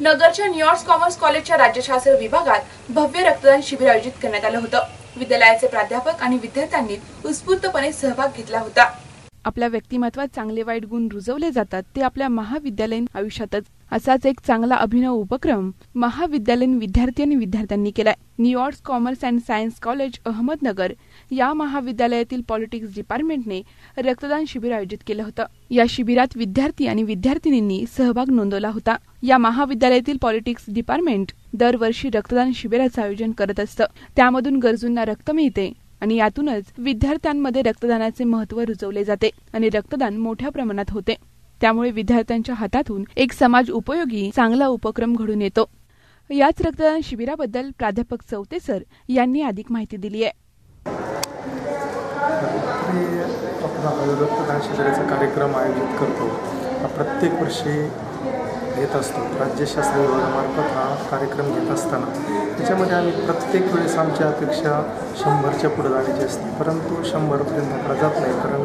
नगरच्या New York commerce कॉलेजच्या राज्यशास्त्र विभागात भव्य रक्तदान शिबिर आयोजित करण्यात आलं होतं. विद्यालयाचे प्राध्यापक आणि विद्यार्थ्यांनी उत्स्फूर्तपणे सहभाग घेतला होता. आपल्या व्यक्तिमत्वात चांगले वाईट गुण रुजवले जातात ते आपल्या महाविद्यालयीन आयुष्यातच. असाच एक चांगला अभिनव उपक्रम महाविद्यालयीन विद्यार्थी आणि विद्यार्थ्यांनी केलाय. New York commerce and science college Ahmednagar या महाविद्यालयातील पॉलिटिक्स डिपार्टमेंटने रक्तदान शिबिर आयोजित केलं होतं. या शिबिरात विद्यार्थी आणि विद्यार्थिनींनी सहभाग नोंदवला होता. या महाविद्यालयातील पॉलिटिक्स डिपार्टमेंट दरवर्षी रक्तदान शिबिराचं आयोजन करत असतं. त्यामधून गरजूंना रक्त मिळते. आणि यातूनच विद्यार्थ्यांमध्ये रक्तदानाचे महत्त्व रुजवले जाते आणि रक्तदान मोठ्या प्रमाणात होते. त्यामुळे विद्यार्थ्यांच्या हातातून एक समाज उपयोगी चांगला उपक्रम घडून येतो. याच रक्तदान शिबिराबद्दल प्राध्यापक चौते सर यांनी अधिक माहिती दिली आहे. रक्तदान शिबिराचा कार्यक्रम आयोजित करतो. प्रत्येक वर्षी घेत असतो. राज्यशास्त्र विभागामार्फत हा कार्यक्रम घेत असताना. त्याच्यामध्ये आम्ही प्रत्येक वेळेस आमच्या अपेक्षा शंभरच्या पुढे जाण्याची असते. परंतु शंभरपर्यंत आपला जात नाही. कारण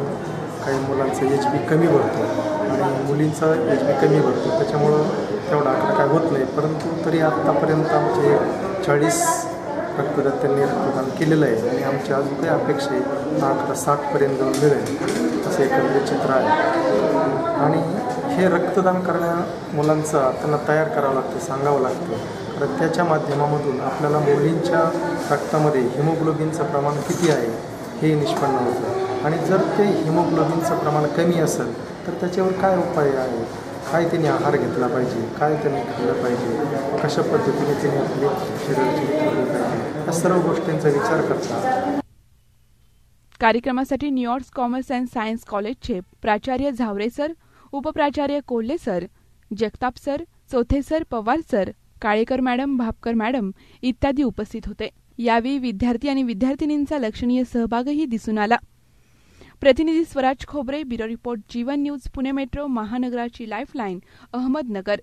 काही मुलांचं एच बी कमी भरतो आणि मुलींचा एच बी कमी भरतो. त्याच्यामुळं तेवढा आकडा काय होत नाही. परंतु तरी आत्तापर्यंत आमचे चाळीस रक्तदात्यांनी रक्तदान केलेलं आहे. आणि आमच्या अजून काही अपेक्षा आहे हा आकडा साठपर्यंत जाऊन मिळेल. असं एकंदरीत चित्र आहे. आणि हे रक्तदान करण्या मुलांचं त्यांना तयार करावं लागतं सांगावं लागतं. कारण त्याच्या माध्यमामधून आपल्याला मुलींच्या रक्तामध्ये हिमोग्लोबिनचं प्रमाण किती आहे हे निष्पन्न होतं. आणि जर ते हिमोग्लोबिनचं प्रमाण कमी असेल तर त्याच्यावर काय उपाय आहे? काय तिने आहार घेतला पाहिजे? काय त्यांनी खाल्लं पाहिजे? कशा पद्धतीने तिने आपले शरीराची पाहिजे या सर्व गोष्टींचा विचार करता. कार्यक्रमासाठी न्यूयॉर्क कॉमर्स अँड सायन्स कॉलेजचे प्राचार्य Zaware sir उपप्राचार्य Kolhe sir Jagtap sir Chauthe sir Pawar sir Kalekar madam Bhapkar madam इत्यादी उपस्थित होते. यावेळी विद्यार्थी आणि विद्यार्थिनींचा लक्षणीय सहभागही दिसून आला. प्रतिनिधी Swaraj Khobare bureau report Jeevan news Pune metro महानगराची lifeline Ahmednagar.